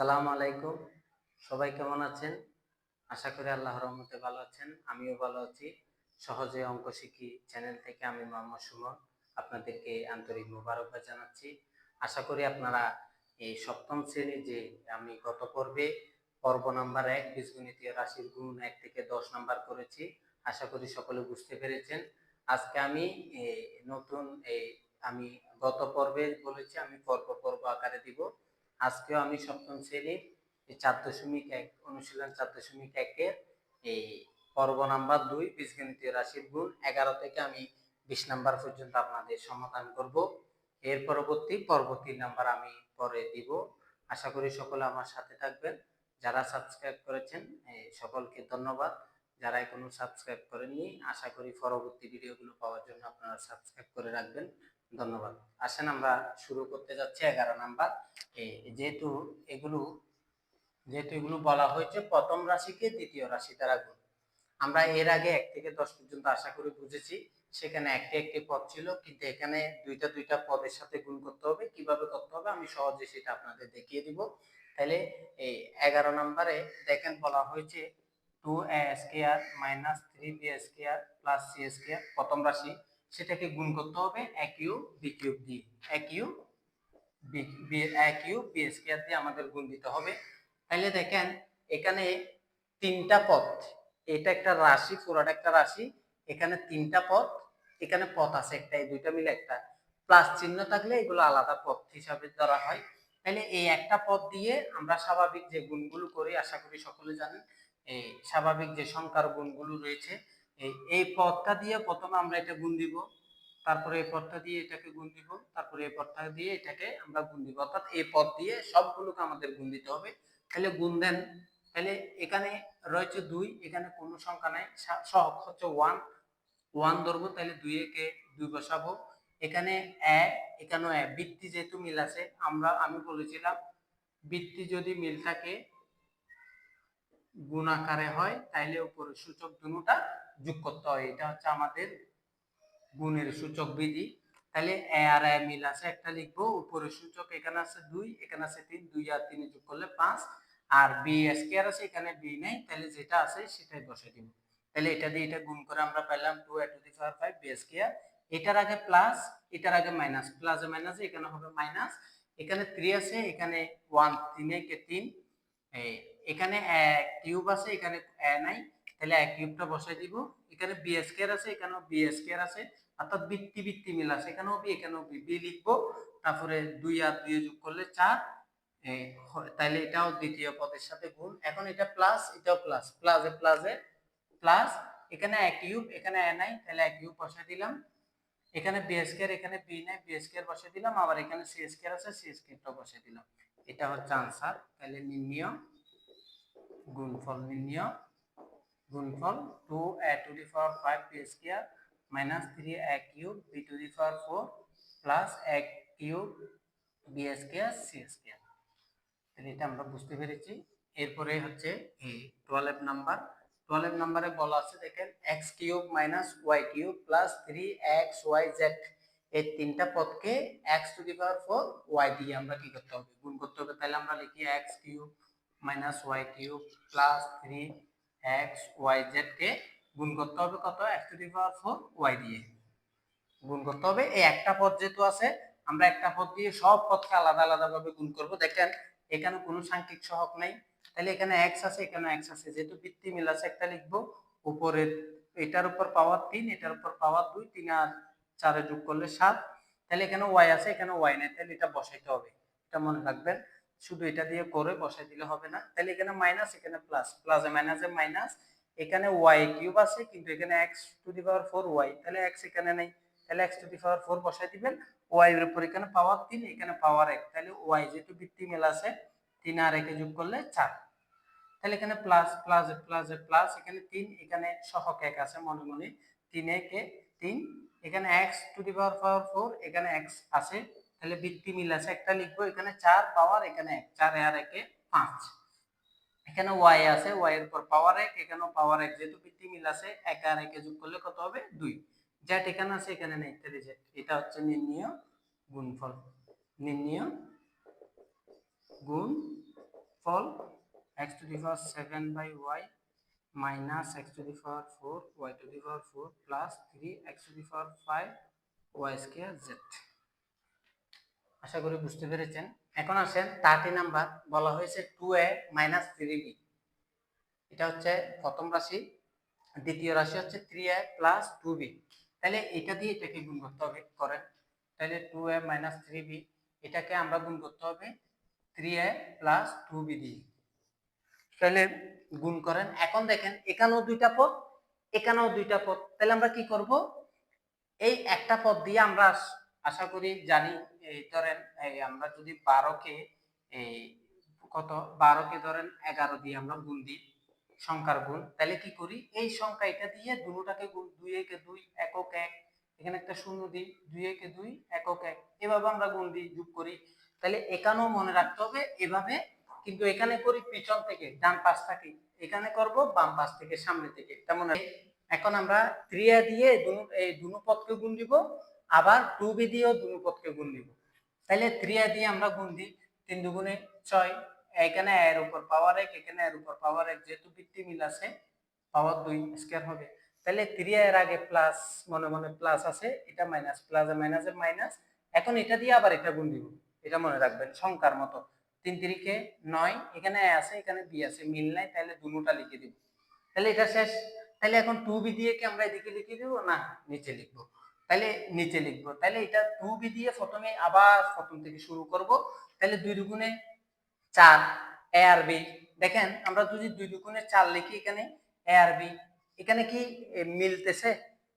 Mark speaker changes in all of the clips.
Speaker 1: সালাম আলাইকুম। সবাই কেমন আছেন? আশা করি আল্লাহ রহমতে ভালো আছেন। আমিও ভালো আছি। সহজে অঙ্ক শিখি চ্যানেল থেকে আমি মোহাম্মদ সুমন, আপনাদেরকে আন্তরিক মোবারকবাদ জানাচ্ছি। আশা করি আপনারা এই সপ্তম শ্রেণি যে আমি গত পর্বে পর্ব নাম্বার এক, বীজগণিতীয় রাশির গুণ এক থেকে দশ নাম্বার করেছি। আশা করি সকলে বুঝতে পেরেছেন। আজকে আমি নতুন এই আমি গত পর্বে বলেছি, আমি পর্ব পর্ব আকারে দিব। আজকেও আমি সপ্তম শ্রেণির চার দশমিক এক, অনুশীলন চার দশমিক একের এই পর্ব নাম্বার দুই, বীজগণিতীয় রাশির গুণ এগারো থেকে আমি বিশ নাম্বার পর্যন্ত আপনাদের সমাধান করব। এর পরবর্তী পরবর্তী নাম্বার আমি পরে দিব। আশা করি সকলে আমার সাথে থাকবেন। যারা সাবস্ক্রাইব করেছেন সকলকে ধন্যবাদ। যারা এখনও সাবস্ক্রাইব করেননি, আশা করি পরবর্তী ভিডিওগুলো পাওয়ার জন্য আপনারা সাবস্ক্রাইব করে রাখবেন। ধন্যবাদ। আসেন, আমরা শুরু করতে যাচ্ছি এগারো নাম্বার। যেহেতু এগুলো যেহেতু এগুলো বলা হয়েছে, প্রথম রাশিকে দ্বিতীয় রাশি দ্বারা গুণ। আমরা এর আগে এক থেকে দশ পর্যন্ত আশা করি বুঝেছি, সেখানে একটি একটি পদ ছিল, কিন্তু এখানে দুইটা দুইটা পদের সাথে গুণ করতে হবে। কীভাবে করতে হবে? আমি সহজে সেটা আপনাদের দেখিয়ে দিব। তাহলে এই এগারো নম্বরে দেখেন বলা হয়েছে two a square minus three b square plus c square প্রথম রাশি। সেটাকে গুণ করতে হবে এক বি কিউব দিয়ে বি দিয়ে আমাদের গুণ দিতে হবে। তাহলে দেখেন, এখানে তিনটা পদ এটা একটা রাশি, পুরোটা একটা রাশি, এখানে তিনটা পদ এখানে পথ আছে একটা, এই দুইটা মিলে একটা। প্লাস চিহ্ন থাকলে এগুলো আলাদা পথ হিসাবে ধরা হয়। তাহলে এই একটা পদ দিয়ে আমরা স্বাভাবিক যে গুণগুলো করি, আশা করি সকলে জানেন, এই স্বাভাবিক যে সংখ্যার গুণগুলো রয়েছে এই এই পদটা দিয়ে প্রথমে আমরা এটা গুণ দিব, তারপরে এই পথটা দিয়ে এটাকে গুণ দিব, তারপরে এই পথটা দিয়ে এটাকে আমরা গুণ দিব। অর্থাৎ এই পথ দিয়ে সবগুলোকে আমাদের গুণ দিতে হবে। তাহলে গুণ দেন। তাহলে এখানে রয়েছে দুই, এখানে কোনো সংখ্যা নাই। সহগ হচ্ছে ওয়ান ওয়ান ধরবো, তাহলে দুই একে দুই বসাবো। এখানে এ, এখানেও এ। বৃত্তি যেহেতু মিল আছে, আমরা, আমি বলেছিলাম, বৃত্তি যদি মিল থাকে, গুণ আকারে হয় তাইলে উপরে সূচক দুটা যোগ করতে হয়। এটা হচ্ছে আমাদের গুণের সূচক বিধি। তাহলে এ আর এ মিল আছে একটা লিখব উপরে সূচক এখানে আছে দুই, এখানে আছে তিন, দুই আর তিন যোগ করলে পাঁচ। আর বি স্কোয়ার আছে, এখানে বি নেই, তাহলে যেটা আছে সেটাই বসে দিব। তাহলে এটা দিয়ে এটা গুণ করে আমরা পেলাম two a to the power five b square এটার আগে প্লাস এটার আগে মাইনাস প্লাসে মাইনাস এখানে হবে মাইনাস এখানে থ্রি আছে, এখানে ওয়ান তিনে কে তিন। এখানে কিউব আছে, এখানে, এ নাই। তাহলে এক কিউবটা বসাই দিব। এখানে বি স্কোয়ার আছে, এখানেও বি স্কোয়ার আছে, অর্থাৎ বৃত্তি বৃত্তি মিল আছে। এখানেও বি এখানেও বি বি লিখব, তারপরে দুই আর দুই যোগ করলে চার। তাহলে এটাও দ্বিতীয় পদের সাথে গুণ। এখন এটা প্লাস এটাও প্লাস প্লাসে প্লাসে প্লাস এখানে এক কিউব এখানে এ নাই তাহলে এক কিউব বসাই দিলাম। এখানে বি স্কোয়ার এখানে বি নাই বি স্কোয়ার বসাই দিলাম। আবার এখানে সি স্কোয়ার আছে সি স্কোয়ারটা বসাই দিলাম। এটা হচ্ছে আনসার তাহলে নির্ণয়, গুণফল নির্ণয়। গুণফল two a to the power five b square minus three a cube b to the power four plus এক cube b square c square তাহলে এটা আমরা বুঝতে পেরেছি। এরপরে হচ্ছে এই টুয়েলভ নাম্বার টুয়েলভ নাম্বারে বলা আছে, দেখেন x cube minus y cube plus three x y z এই তিনটা পদকে x to the power four y দিয়ে আমরা কি করতে হবে? গুণ করতে হবে। তাহলে আমরা লিখি x cube minus y cube plus three x, y, z কে গুণ করতে হবে কত? X to the power four, y দিয়ে গুণ করতে হবে। এই একটা পদ যেহেতু আছে, আমরা একটা পদ দিয়ে সব পদকে আলাদা আলাদা ভাবে গুণ করব। দেখেন, এখানে কোনো সাংখ্যিক সহগ নাই। তাহলে এখানে এক্স আছে, এখানে এক্স আছে। যেহেতু বৃত্তি মিল আছে, একটা লিখব উপরে এটার উপর পাওয়ার তিন, এটার উপর পাওয়ার দুই, তিন আর চারে যোগ করলে সাত। তাহলে এখানে ওয়াই আছে, এখানে ওয়াই নাই। তাহলে এটা বসাইতে হবে। এটা মনে রাখবেন। শুধু এটা দিয়ে করে বসাই দিলে হবে না। তাহলে এখানে মাইনাস এখানে প্লাস প্লাসে মাইনাসে মাইনাস এখানে ওয়াই কিউব আছে, কিন্তু এখানে x to the power four y তাহলে এক্স এখানে নেই। তাহলে x to the power four বসাই দিবেন। ওয়াই এর উপর এখানে পাওয়ার তিন, এখানে পাওয়ার এক। তাহলে ওয়াই যেহেতু বৃত্তি মেল আছে, তিন আর একে যোগ করলে চার। তাহলে এখানে প্লাস প্লাস প্লাস প্লাস এখানে তিন, এখানে সহক এক আছে মনে মনে। তিন একে তিন, এখানে x to the power power four এখানে এক্স আছে। তাহলে বৃত্তি মিল আছে। একটা লিখব, এখানে চার পাওয়ার, এখানে এক। চার আর একে পাঁচ। এখানে ওয়াই আছে ওয়াই এর উপর পাওয়ার এক, এখানেও পাওয়ার এক। যেহেতু বৃত্তি মিল আছে, এক আর একে যোগ করলে কত হবে? দুই। জেড এখানে আছে, এখানে নেই। তাহলে জেড এটা হচ্ছে নির্ণীয় গুণফল। নির্ণীয় গুণ ফল x to the power seven by y minus x to the power four y to the power four plus three x to the power five y square z আশা করি বুঝতে পেরেছেন। এখন আসেন থার্টি নাম্বার বলা হয়েছে two a minus three b এটা হচ্ছে প্রথম রাশি, দ্বিতীয় রাশি হচ্ছে three a plus two b তাহলে এটা দিয়ে এটাকে গুণ করতে হবে, করেন। তাহলে two a minus three b এটাকে আমরা গুণ করতে হবে three a plus two b দিয়ে। তাহলে গুণ করেন, এখন দেখেন এখানেও দুইটা পদ, এখানেও দুইটা পদ। তাহলে আমরা কি করব? এই একটা পদ দিয়ে আমরা আশা করি জানি এই ধরেন, এই আমরা যদি বারোকে, এই কত? বারোকে ধরেন এগারো দিয়ে আমরা গুণ দিই, সংখ্যার গুণ। তাহলে কি করি? এই সংখ্যা এটা দিয়ে দুটাকে গুণ, দুই একে দুই, একক এক। এখানে একটা শূন্য দিই, দুই একে দুই, একক এক। এভাবে আমরা গুণ দিই, যোগ করি। তাহলে এখানেও মনে রাখতে হবে, এভাবে কিন্তু এখানে করি পিছন থেকে, ডান পাশ থেকে। এখানে করব, বাম পাশ থেকে, সামনে থেকে। তেমন এখন আমরা ক্রিয়া দিয়ে এই দুনো পদকে গুণ দিব, আবার টু বি দিয়েও দুনো পদকে গুণ দিব। তাহলে ক্রিয়া দিয়ে আমরা গুণ দিই তিন দুগুণে ছয়, এখানে এর উপর পাওয়ার এক, এখানে এর উপর পাওয়ার এক, যেহেতু ভিত্তি মিল আছে পাওয়ার দুই স্কয়ার হবে। তাহলে ক্রিয়া এর আগে প্লাস মনে মনে প্লাস আছে, এটা মাইনাস প্লাস মাইনাসে মাইনাস এখন এটা দিয়ে আবার এটা গুণ দিব। এটা মনে রাখবেন, সংখ্যার মতো। তিন তিরিকে নয়, এখানে এ আছে, এখানে বি আছে, মিল নাই তাহলে দুটোটা লিখে দিব। তাহলে এটা শেষ। তাহলে এখন টু বি দিয়ে কি আমরা এদিকে লিখে দিব না, নিচে লিখব? তাহলে নিচে লিখব। তাহলে এটা টু বি দিয়ে প্রথমে আবার প্রথম থেকে শুরু করব। তাহলে দুই দুগুণে চার এ আর বি দেখেন, আমরা যদি দুই দুগুণে চার লিখি এখানে এ আর বি এখানে কি মিলতেছে?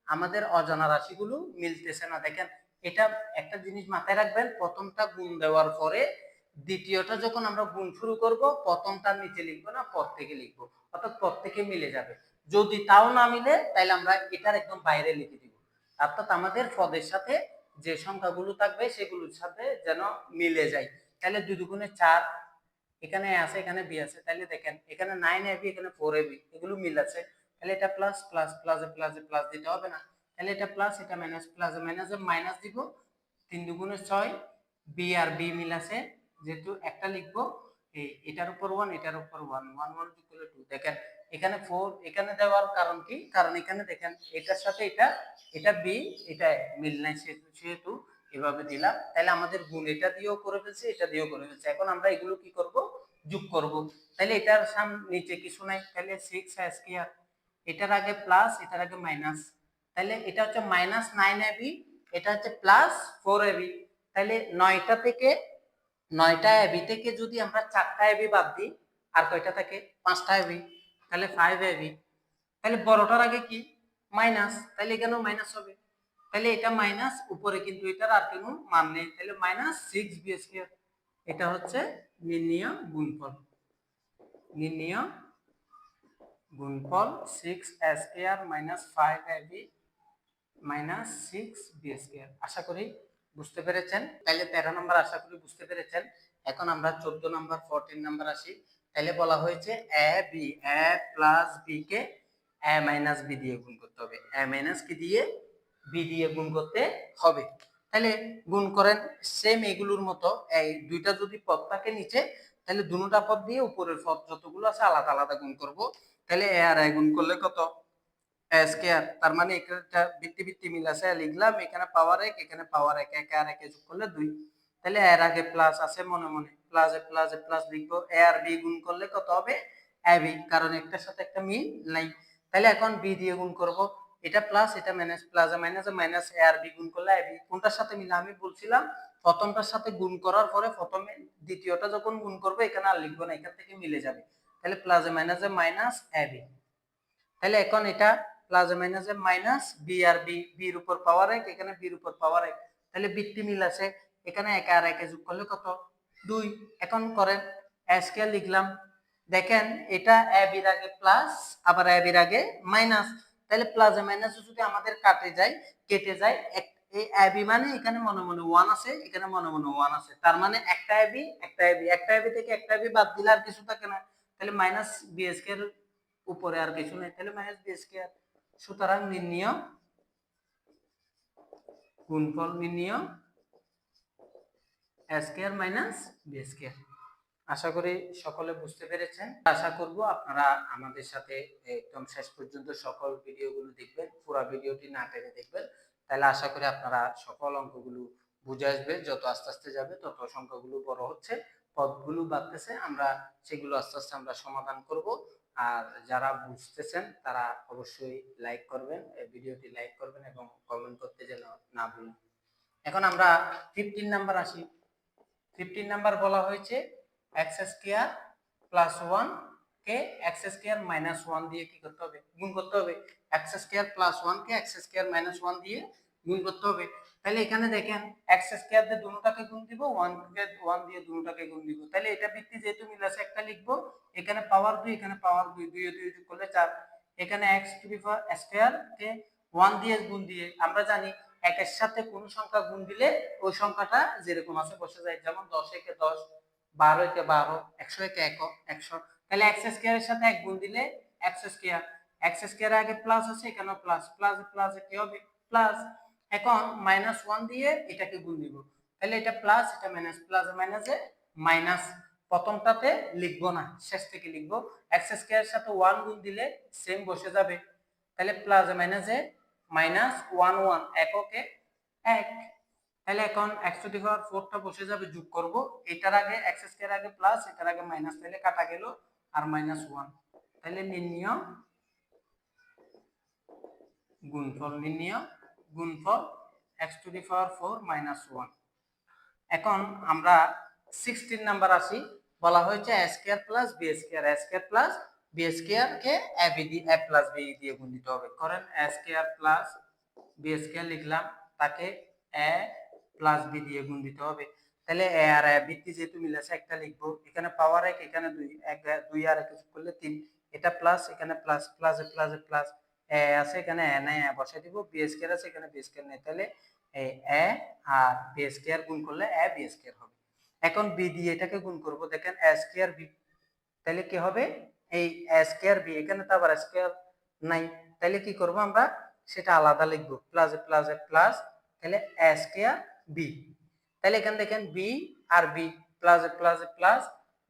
Speaker 1: আমাদের অজানা রাশিগুলো মিলতেছে না। দেখেন, এটা একটা জিনিস মাথায় রাখবেন, প্রথমটা গুণ দেওয়ার পরে দ্বিতীয়টা যখন আমরা গুণ শুরু করব, প্রথমটা নিচে লিখব না, পর থেকে লিখব। অর্থাৎ পর থেকে মিলে যাবে। যদি তাও না মিলে তাহলে আমরা এটার একদম বাইরে লিখে দিব। অর্থাৎ আমাদের পদের সাথে যে সংখ্যাগুলো থাকবে সেগুলোর সাথে যেন মিলে যায়। তাহলে দুই দুগুণে চার, এখানে আছে, এখানে বি আছে, তাহলে দেখেন, এখানে নাইন এবি এখানে ফোর এবি এগুলো মিল আছে তাহলে এটা প্লাস প্লাস প্লাসে প্লাসে প্লাস দিতে হবে না। তাহলে এটা প্লাস এটা মাইনাস প্লাসে মাইনাসে মাইনাস দিব। তিন দুগুণে ছয় বি আর বি মিল আছে যেহেতু একটা লিখব এটার উপর ওয়ান এটার উপর ওয়ান ওয়ান ওয়ান টু দেখেন এখানে ফোর এখানে দেওয়ার কারণ কি? কারণ এখানে দেখেন, এটার সাথে এটা এটা বি এটা মিল নাই সেহেতু সেহেতু এভাবে দিলাম। তাহলে আমাদের গুণ এটা দিয়েও করে ফেলছি, এটা দিয়েও করে ফেলছে। এখন আমরা এগুলো কি করব? যোগ করব। তাহলে এটার সামনে নিচে কিছু নাই। তাহলে সিক্স স্কয়ার এটার আগে প্লাস এটার আগে মাইনাস তাহলে এটা হচ্ছে মাইনাস নাইন এবি এটা হচ্ছে প্লাস ফোর এবি তাহলে নয়টা থেকে, নয়টা এবি থেকে যদি আমরা চারটা এবি বাদ দিই, আর কয়টা থাকে? পাঁচটা এবি তাহলে ফাইভ এবি তাহলে বড়টার আগে কি? মাইনাস তাহলে এখানেও মাইনাস হবে। তাহলে এটা মাইনাস উপরে কিন্তু এটার আর কোনো মান নেই। তাহলে মাইনাস সিক্স বি স্কোয়ার এটা হচ্ছে নির্ণীয় গুণফল। নির্ণীয় গুণফল six square minus five a b minus six b square আশা করি বুঝতে পেরেছেন। তাহলে তেরো নম্বর আশা করি বুঝতে পেরেছেন। এখন আমরা চোদ্দ নম্বর ফোরটিন নাম্বার আসি। তাহলে বলা হয়েছে a b a plus b K a minus b দিয়ে গুণ করতে হবে। এ মাইনাস কি দিয়ে? বি দিয়ে গুণ করতে হবে। তাহলে গুণ করেন সেম এগুলোর মতো, এই দুইটা যদি পদ থাকে নিচে তাহলে দুটা পদ দিয়ে উপরের পদ যতগুলো আছে আলাদা আলাদা গুণ করব। তাহলে এ আর এ গুণ করলে কত? স্কয়ার তার মানে একটা ভিত্তি ভিত্তি মিল আছে। লিখলাম, এখানে পাওয়ার এক, এখানে পাওয়ার এক, একে আর একে যোগ করলে দুই। তাহলে এর আগে প্লাস আছে মনে মনে। Plus a plus a plus লিখব। এ আর বি গুণ করলে কত হবে? এ বি কারণ একটার সাথে একটা মিল নাই। তাহলে এখন বি দিয়ে গুণ করব। এটা প্লাস এটা minus plus minus minus a R b গুণ করলে এ বি কোনটার সাথে মিলে? আমি বলছিলাম, প্রথমটার সাথে গুণ করার পরে প্রথমে দ্বিতীয়টা যখন গুণ করবে, এখানে আর লিখব না, এখান থেকে মিলে যাবে। তাহলে প্লাস মাইনাসে মাইনাস এ মাইনাস বি তাহলে এখন এটা প্লাস মাইনাসে মাইনাস বি আর বি বির উপর পাওয়ার এক, এখানে বির উপর পাওয়ার এক। তাহলে বৃত্তি মিল আছে। এখানে একে আর একে যোগ করলে কত? দুই। এখন করেন স্কেল লিখলাম। দেখেন, এটা এ বির আগে প্লাস আবার এ বির আগে মাইনাস তাহলে প্লাস মাইনাস যদি আমাদের কাটে যায়, কেটে যায় এই এবি মানে এখানে মনে মনে ওয়ান আছে, এখানে মনে মনে ওয়ান আছে। তার মানে একটা এবি একটা এবি একটা এবি থেকে একটা এবি বাদ দিলে আর কিছু থাকে না। তাহলে মাইনাস বি এর উপরে আর কিছু নেই। তাহলে মাইনাস বি স্কয়ার সুতরাং নির্ণীয় গুণফল নির্ণীয় স্কয়ার মাইনাস বি স্কয়ার। আশা করি সকলে বুঝতে পেরেছেন। আশা করব আপনারা আমাদের সাথে একদম শেষ পর্যন্ত সকল ভিডিওগুলো দেখবেন, পুরো ভিডিওটি না টেনে দেখবেন। তাহলে আশা করি আপনারা সকল অঙ্কগুলো বুঝে আসবে যত আস্তে আস্তে যাবে, তত সংখ্যাগুলো বড় হচ্ছে। পদগুলো বাড়তেছে, আমরা সেগুলো আস্তে আস্তে আমরা সমাধান করব। আর যারা বুঝতেছেন, তারা অবশ্যই লাইক করবেন ভিডিওটি লাইক করবেন এবং কমেন্ট করতে যেন না ভুলেন। এখন আমরা ফিফটিন নাম্বার আসি। ফিফটিন নাম্বার বলা হয়েছে এক্স স্কোয়ার প্লাস ওয়ান কে এক্স স্কোয়ার মাইনাস ওয়ান দিয়ে কি করতে হবে? গুণ করতে হবে। এক্স স্কোয়ার প্লাস ওয়ান কে এক্স স্কোয়ার মাইনাস ওয়ান দিয়ে গুণ করতে হবে। তাহলে এখানে দেখেন এক্স স্কোয়ার দিয়ে দুটাকে গুণ দিব ওয়ান কে ওয়ান দিয়ে দুটাকে গুণ দিব। তাহলে এটা ভিত্তি যেহেতু মিল আছে একটা লিখব, এখানে পাওয়ার দুই, এখানে পাওয়ার দুই দুই দুই করলে চার। এখানে এক্স টু পাওয়ার স্কোয়ার কে ওয়ান দিয়ে গুণ দিয়ে, আমরা জানি একের সাথে কোন সংখ্যা গুণ দিলে ওই সংখ্যাটা যেরকম আছে বসে যায়। যেমন দশ একে দশ, বারো একে বারো, একশো একে এক, একশো। তাহলে এক্স স্কোয়ার এর সাথে এক গুণ দিলে এক্স স্কোয়ার এক্স স্কোয়ার আগে প্লাস আছে, এখানেও প্লাস প্লাস প্লাস কি হবে? প্লাস এখন মাইনাস ওয়ান দিয়ে এটাকে গুণ দিব। তাহলে এটা প্লাস এটা মাইনাস প্লাস মাইনাসে মাইনাস প্রথমটাতে লিখব না, শেষ থেকে লিখব। এক্স স্কোয়ারের সাথে ওয়ান গুণ দিলে সেম বসে যাবে। তাহলে প্লাস মাইনাসে মাইনাস ওয়ান ওয়ান এককে এক। তাহলে এখন এক্স টু দি পাওয়ার ফোরটা বসে যাবে, যোগ করব। এটার আগে এক্স স্কোয়ার আগে প্লাস এটার আগে মাইনাস তাহলে কাটা গেল আর মাইনাস ওয়ান তাহলে নির্ণয় গুণফল নির্ণয় গুণফল x to the power four minus one এখন আমরা সিক্সটিন নাম্বার আসি। বলা হয়েছে a square plus b square a square plus b square K a b দি এ প্লাস বি দিয়ে গুণ দিতে হবে। করেন a square plus b square লিখলাম, তাকে এ প্লাস বি দিয়ে গুণ দিতে হবে। তাহলে এ আর এ ভিত্তি যেহেতু মিল আছে, একটা লিখব। এখানে পাওয়ার এক, এখানে দুই, এক, দুই আর এক করলে তিন। এটা প্লাস এখানে plus plus plus plus a আছে, এখানে এ নাই এ বসাই দিব। বি স্কোয়ার আছে, এখানে বি স্কোয়ার নেই। তাহলে এ আর বি স্কোয়ার গুণ করলে এ বি স্কোয়ার হবে। এখন বি দিয়ে এটাকে গুণ করব। দেখেন এ স্কোয়ার বি তাহলে কি হবে? এই স্কোয়ার বি এখানে তো আবার স্কোয়ার নাই। তাহলে কি করব আমরা? সেটা আলাদা লিখব। প্লাস প্লাস প্লাস তাহলে স্কোয়ার বি তাহলে এখানে দেখেন বি আর b plus plus plus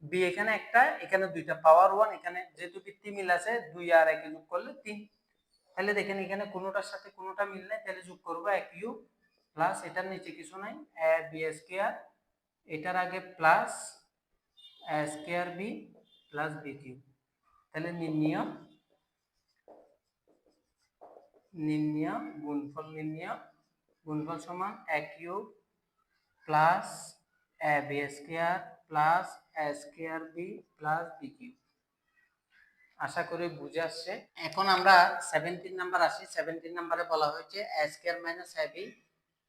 Speaker 1: b এখানে একটা, এখানে দুইটা পাওয়ার ওয়ান এখানে যেহেতু ভিত্তি মিল আছে, দুই আর একে যোগ করলে তিন। তাহলে দেখেন এখানে কোনোটার সাথে কোনোটা মিল নাই তাহলে যোগ করব এক ইউ প্লাস এটার নিচে কিছু নাই। এ বি স্কোয়ার এটার আগে plus square b plus b cube তাহলে নির্ণয়। নির্ণয়, গুণফল নির্ণয়। গুণফল সমান এক you plus a b square plus a square b plus b cube আশা করি বুঝে আসছে। এখন আমরা সেভেন্টিন নাম্বার আসি। সেভেন্টিন নাম্বারে বলা হয়েছে a square minus a b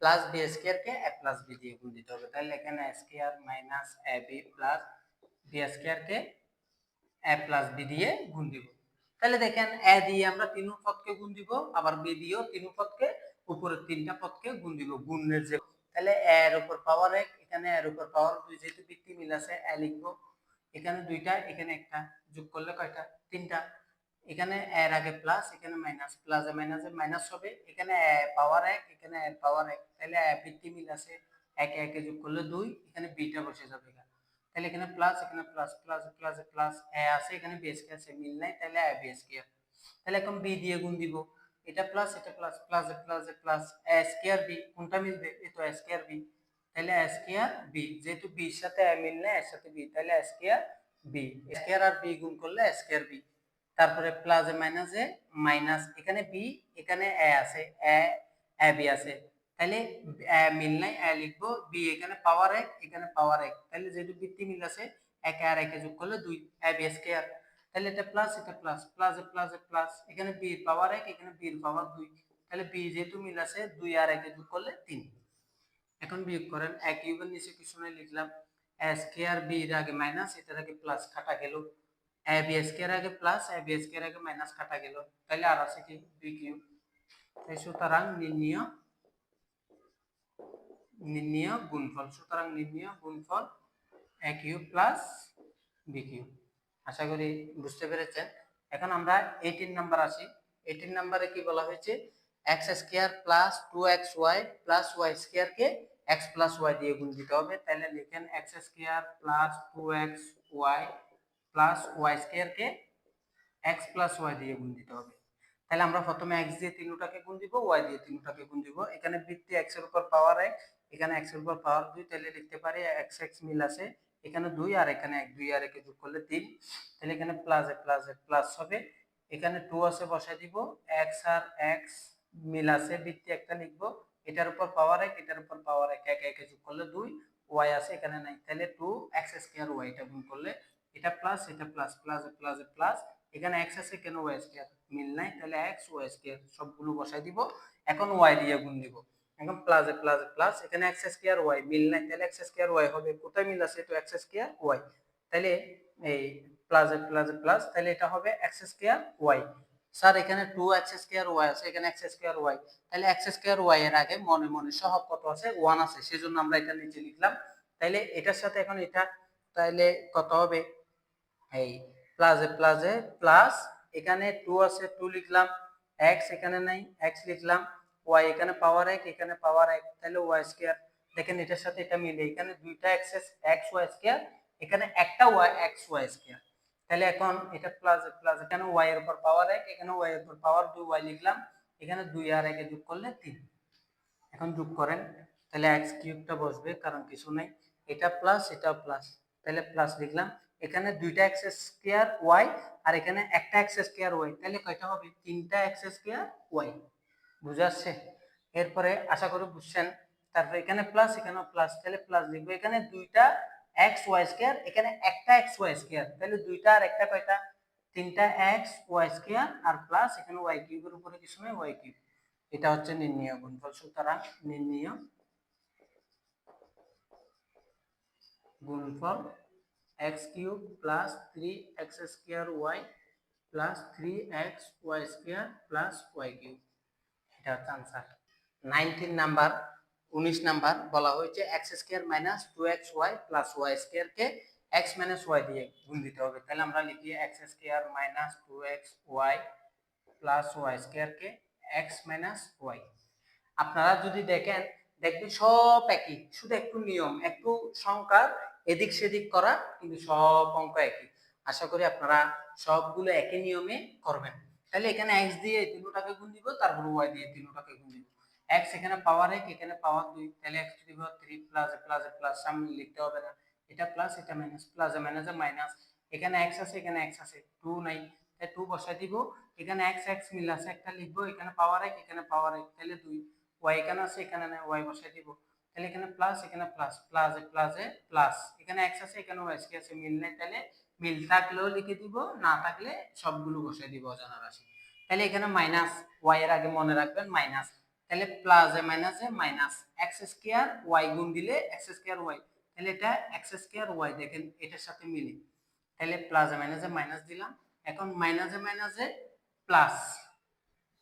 Speaker 1: plus b square K a plus b দিয়ে গুণ দিতে হবে। তাহলে এখানে a square minus a b plus b square K a plus b দিয়ে গুণ দিব। তাহলে দেখেন এ দিয়ে আমরা তিন পদকে গুণ দিব, আবার বি দিয়েও তিন পদকে, উপরের তিনটা পদকে গুণ দিব, গুণের যে তাহলে এর উপর পাওয়ার এক, এখানে এর উপর পাওয়ার দুই, যেহেতু ভিত্তি মিল আছে এ লিখব। এখানে দুইটা, এখানে একটা, যোগ করলে কয়টা? তিনটা। এখানে এর আগে প্লাস এখানে মাইনাস প্লাসে মাইনাসে মাইনাস হবে। এখানে পাওয়ার এক, এখানে পাওয়ার এক। তাহলে ভিত্তি মিল আছে, একে একে যোগ করলে দুই, এখানে বিটা বসে যাবে তাহলে এখানে প্লাস এখানে plus plus plus plus a আছে, এখানে বি স্কয়ার আছে, মিল নাই, তাহলে এ স্কয়ার তাহলে এখন বি দিয়ে গুণ দিব। এটা প্লাস এটা plus plus plus plus a square b কোনটা মিলবে? এই তো এ স্কয়ার বি তাহলে এ স্কয়ার বি যেহেতু বি এর সাথে এ মিল নাই এর সাথে বি তাহলে এ স্কয়ার বি স্কয়ার আর বি গুণ করলে এ স্কয়ার বি তারপরে plus a minus a minus এখানে বি এখানে এ আছে এ এ বি আছে। তাহলে মিল নাই লিখব বি এখানে পাওয়ার এক, এখানে পাওয়ার এক। তাহলে যেহেতু ভিত্তি মিল আছে, এক আর একে যোগ করলে দুই এ বি স্কয়ার তাহলে এটা প্লাস এটা প্লাস প্লাস প্লাস প্লাস এখানে বি পাওয়ার এক, এখানে বি পাওয়ার দুই। তাহলে বি যেহেতু মিল আছে, দুই আর একে যোগ করলে তিন। এখন বিয়োগ করেন, এক ইউবের নিচে কিছু নাই লিখলাম এ স্কয়ার বি এর আগে মাইনাস এটার আগে প্লাস কাটা গেল। এ বি এস স্কয়ার আগে প্লাস এ বি স্কয়ার আগে মাইনাস কাটা গেল। তাহলে আর আছে কি? বি কিউ তাই সুতরাং নির্ণয় নির্ণয় গুণফল। সুতরাং নির্ণয় গুণফল a cube plus b cube আশা করি বুঝতে পেরেছেন। এখন আমরা এইটিন নাম্বার আসি। এইটিন নাম্বারে কি বলা হয়েছে? X square plus two x y plus y square কে এক্স প্লাস ওয়াই দিয়ে গুণ দিতে হবে। তাহলে লিখেন x square plus two x y plus y স্কোয়ারকে এক্স প্লাস ওয়াই দিয়ে গুণ দিতে হবে। তাহলে আমরা প্রথমে এক্স দিয়ে তিনটাকে গুণ দিব ওয়াই দিয়ে তিনটাকে গুণ দিব। এখানে বৃত্তি এক্সের উপর পাওয়ার এক এখানে এক্সের উপর পাওয়ার দুই, তাহলে লিখতে পারি এক্স এক্স মিল আছে। এখানে দুই আর এখানে এক, দুই আর একে যোগ করলে তিন। তাহলে এখানে plus a plus a plus হবে। এখানে টু আছে বসাই দিব। এক্স আর এক্স মিল আছে, বৃত্তি একটা লিখব। এটার উপর পাওয়ার এক, এটার উপর পাওয়ার এক, একে একে যোগ করলে দুই। ওয়াই আছে, এখানে নাই। তাহলে টু এক্স স্কোয়ার ওয়াই এটা গুণ করলে এটা প্লাস এটা plus plus a plus plus এখানে এক্স আছে কেন ওয়াই স্কোয়ার মিল নাই, তাহলে এক্স ওয়াই স্কোয়ার সবগুলো বসাই দিব। এখন ওয়াই দিয়ে গুণ দিব। এখন প্লাস প্লাস প্লাস এখানে এক্স স্কোয়ার ওয়াই মিল নাই। তাহলে এক্স স্কোয়ার ওয়াই হবে, কোথায় মিল আছে? তো এক্স স্কোয়ার ওয়াই তাহলে এই প্লাস প্লাস প্লাস তাহলে এটা হবে এক্স স্কোয়ার ওয়াই স্যার, এখানে টু এক্স স্কোয়ার ওয়াই আছে, এখানে এক্স স্কোয়ার ওয়াই তাহলে এক্স স্কোয়ার ওয়াই এর আগে মনে মনে সহগ কত আছে? ওয়ান আছে, সেজন্য আমরা এটা নিচে লিখলাম। তাইলে এটার সাথে এখন এটা তাইলে কত হবে? এই প্লাসে প্লাসে প্লাস এখানে টু আছে টু লিখলাম। এক্স এখানে নাই এক্স লিখলাম। ওয়াই এখানে পাওয়ার এক, এখানে পাওয়ার এক, তাহলে ওয়াই স্কোয়ার দেখেন এটার সাথে এটা মিলে, এখানে দুইটা এক্স এক্স ওয়াই স্কোয়ার এখানে একটা ওয়াই এক্স ওয়াই স্কোয়ার তাহলে এখন এটা প্লাস প্লাস এখানে ওয়াই এর উপর পাওয়ার এক, এখানে ওয়াই এর উপর পাওয়ার দুই ওয়াই লিখলাম। এখানে দুই আর একে যোগ করলে তিন। এখন যোগ করেন। তাহলে এক্স কিউবটা বসবে, কারণ কিছু নাই। এটা প্লাস এটা প্লাস তাহলে প্লাস লিখলাম। এখানে দুইটা এক্স স্কোয়ার ওয়াই আর এখানে একটা এক্স স্কোয়ার ওয়াই তাহলে কয়টা হবে? তিনটা এক্স স্কোয়ার ওয়াই বুঝাচ্ছে এরপরে আশা করি বুঝছেন। তারপরে এখানে প্লাস এখানে প্লাস তাহলে প্লাস লিখব। এখানে দুইটা এক্স ওয়াই স্কোয়ার এখানে একটা এক্স ওয়াই স্কোয়ার তাহলে দুইটা আর একটা কয়টা? তিনটা এক্স ওয়াই স্কোয়ার আর প্লাস এখানে ওয়াই কিউবের উপরে কিছু নেই ওয়াই কিউব এটা হচ্ছে নির্ণয় গুণফল সুতরাং নির্ণয় গুণফল x cube plus three x square y plus three x y square plus y cube এটা হচ্ছে আনসার নাইনটিন নাম্বার উনিশ নাম্বার বলা হয়েছে x square minus two x y plus y স্কোয়ারকে এক্স মাইনাস ওয়াই দিয়ে গুণ দিতে হবে। তাহলে আমরা লিখি x square minus two x y plus y স্কোয়ারকে এক্স মাইনাস ওয়াই আপনারা যদি দেখেন, দেখবেন সব একই, শুধু একটু নিয়ম, একটু সংখ্যার এদিক সেদিক করা, কিন্তু সব অঙ্ক একই। আশা করি আপনারা সবগুলো একই নিয়মে করবেন। তাহলে এখানে এক্স দিয়ে তিনটাকে গুণ দিব, তারপর ওয়াই দিয়ে তিনটাকে গুণ দিব। এক্স এখানে পাওয়ার এক, এখানে পাওয়ার দুই, তাহলে x to the power three plus plus plus সামনে লিখতে হবে না। এটা প্লাস এটা মাইনাস প্লাস মাইনাস মাইনাস এখানে এক্স আছে, এখানে এক্স আছে টু নাই। তাই টু বসাই দিব। এখানে এক্স এক্স মিল আছে, একটা লিখব, এখানে পাওয়ার এক, এখানে পাওয়ার এক, তাহলে দুই। ওয়াই এখানে আছে, এখানে নাই ওয়াই বসাই দিব। তাহলে এখানে প্লাস এখানে প্লাস প্লাস প্লাস প্লাস এখানে এক্স আছে, এখানে ওয়াই আছে, মিল নাই, তাহলে মিল থাকলেও লিখে দিব, না থাকলে সবগুলো বসাই দিব অজানা রাশি। তাহলে এখানে মাইনাস ওয়াই এর আগে মনে রাখবেন মাইনাস তাহলে plus a minus a minus x square y গুণ দিলে এক্স স্কোয়ার ওয়াই তাহলে এটা এক্স স্কোয়ার ওয়াই দেখেন এটার সাথে মিলে। তাহলে plus a minus a minus দিলাম, এখন minus a minus a plus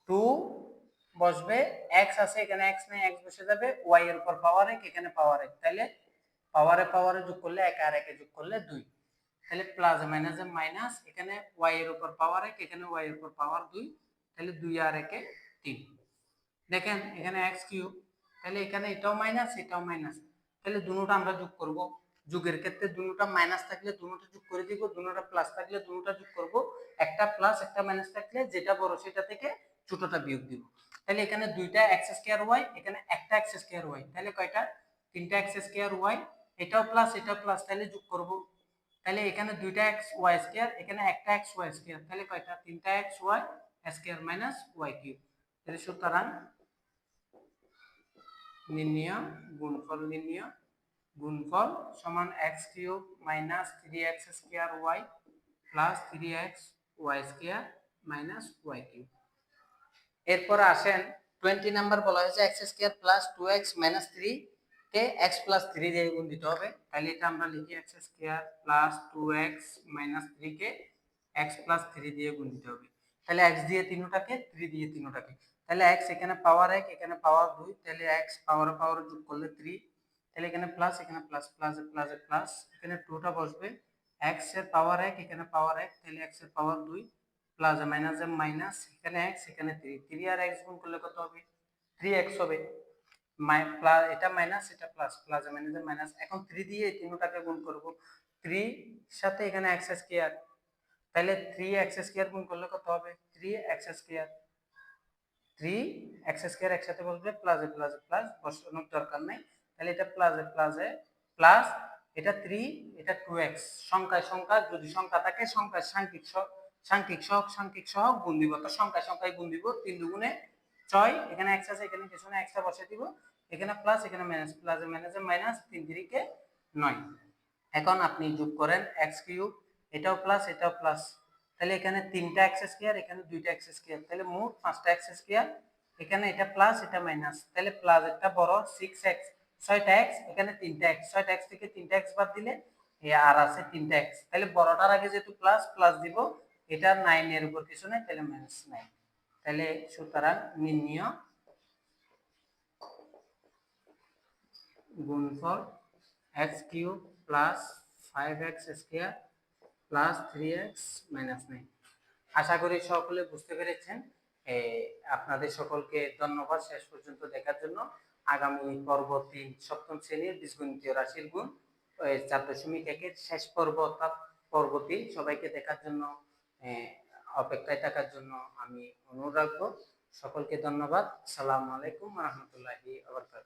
Speaker 1: two বসবে এক্স আছে এখানে এক্স নেই এক্স বসে যাবে ওয়াই এর উপর পাওয়ার এক, এখানে পাওয়ার এক, তাহলে পাওয়ারে পাওয়ারে যোগ করলে এক আর একে যোগ করলে দুই। তাহলে প্লাস মাইনাস মাইনাস এখানে ওয়াই এর উপর পাওয়ার এক, এখানে ওয়াই এর উপর পাওয়ার দুই, তাহলে দুই আর একে তিন। দেখেন, এখানে এক্স কিউব তাহলে এখানে এটাও মাইনাস এটাও মাইনাস তাহলে দুটোটা আমরা যোগ করব। যোগের ক্ষেত্রে দুটোটা মাইনাস থাকলে দুটোটা যোগ করে দিব দুটোটা প্লাস থাকলে দুটোটা যোগ করব। একটা প্লাস একটা মাইনাস থাকলে যেটা বড় সেটা থেকে ছোটটা বিয়োগ দিব। তাহলে এখানে দুইটা এক্স স্কোয়ার ওয়াই এখানে একটা এক্স স্কোয়ার ওয়াই তাহলে কয়টা? তিনটা এক্স স্কোয়ার ওয়াই এটাও প্লাস এটাও প্লাস তাহলে যোগ করব। তাহলে এখানে দুইটা এক্স ওয়াই স্কোয়ার এখানে একটা এক্স ওয়াই স্কোয়ার তাহলে কয়টা? তিনটা x y square minus y cube তাহলে সুতরাং নির্ণয়, গুণফল নির্ণয়, গুণফল সমান x cube minus three x square y plus three x y square minus y cube এরপর আসেন টোয়েন্টি নাম্বার বলা হয়েছে x square plus two x minus three কে এক্স প্লাস থ্রি দিয়ে গুণ দিতে হবে, তাহলে এটা আমরা লিখি x square plus two x minus three কে এক্স প্লাস থ্রি দিয়ে গুণ দিতে হবে। তাহলে এক্স দিয়ে তিনটাকে, থ্রি দিয়ে তিনটাকে। তাহলে এক্স এখানে পাওয়ার এক, এখানে পাওয়ার দুই, তাহলে এক্স পাওয়ার পাওয়ার যোগ করলে থ্রি। তাহলে এখানে প্লাস এখানে প্লাস প্লাস প্লাস প্লাস, এখানে টুটা বসবে। এক্সের পাওয়ার এক, এখানে পাওয়ার এক, তাহলে এক্সের পাওয়ার দুই, প্লাস মাইনাস মাইনাস, এখানে এক্স, এখানে থ্রি। থ্রি আর এক্স গুণ করলে কত হবে? থ্রি এক্স হবে। প্লাস, এটা মাইনাস, এটা প্লাস প্লাস মাইনাস মাইনাস। এখন থ্রি দিয়ে তিনটাকে গুণ করব। থ্রি সাথে এখানে এক্স স্কোয়ার তাহলে থ্রি এক্স স্কোয়ার গুণ করলে কত হবে? Three x square three x square একসাথে বলবে প্লাসে প্লাসে প্লাস বসানোর দরকার নেই। তাহলে এটা প্লাসে প্লাসে প্লাস এটা থ্রি এটা টু এক্স সংখ্যায় সংখ্যা, যদি সংখ্যা থাকে, সংখ্যায় সাংখ্যিক সাংখ্যিক সহগ সাংখ্যিক সহগ গুণ দিব। তো সংখ্যায় সংখ্যায় গুণ দিব, তিন দুগুণে ছয়, এখানে এক্স আছে, এখানে পিছনে এক্সটা বসে দিব। এখানে প্লাস এখানে মাইনাস প্লাসে মাইনাসে মাইনাস তিন তিরিকে নয়। এখন আপনি যোগ করেন এক্স কিউব, এটাও প্লাস এটাও প্লাস তাহলে এখানে তিনটা এক্স স্কোয়ার এখানে দুইটা এক্স স্কোয়ার তাহলে মোট পাঁচটা এক্স স্কোয়ার এখানে এটা প্লাস এটা মাইনাস তাহলে প্লাস একটা বড় সিক্স এক্স ছয়টা এক্স এখানে তিনটা এক্স ছয়টা এক্স থেকে তিনটা এক্স বাদ দিলে আর আছে তিনটা এক্স তাহলে বড়টার আগে যেহেতু প্লাস প্লাস দিব, এটা নাইন এর উপর কিছু নেই, তাহলে মাইনাস নাইন তাহলে সুতরাং নির্ণয় গুণফল x cube plus five x square plus three x minus nine. আশা করি সকলে বুঝতে পেরেছেন। আপনাদের সকলকে ধন্যবাদ শেষ পর্যন্ত দেখার জন্য। আগামী পর্ব তিন, সপ্তম শ্রেণির বীজগণিতীয় রাশির গুণ চার দশমিক একের শেষ পর্ব অর্থাৎ পর্বটি সবাইকে দেখার জন্য অপেক্ষায় থাকার জন্য আমি অনুরোধ রাখব। সকলকে ধন্যবাদ। সালামু আলাইকুম রহমতুল্লাহি আবরকাত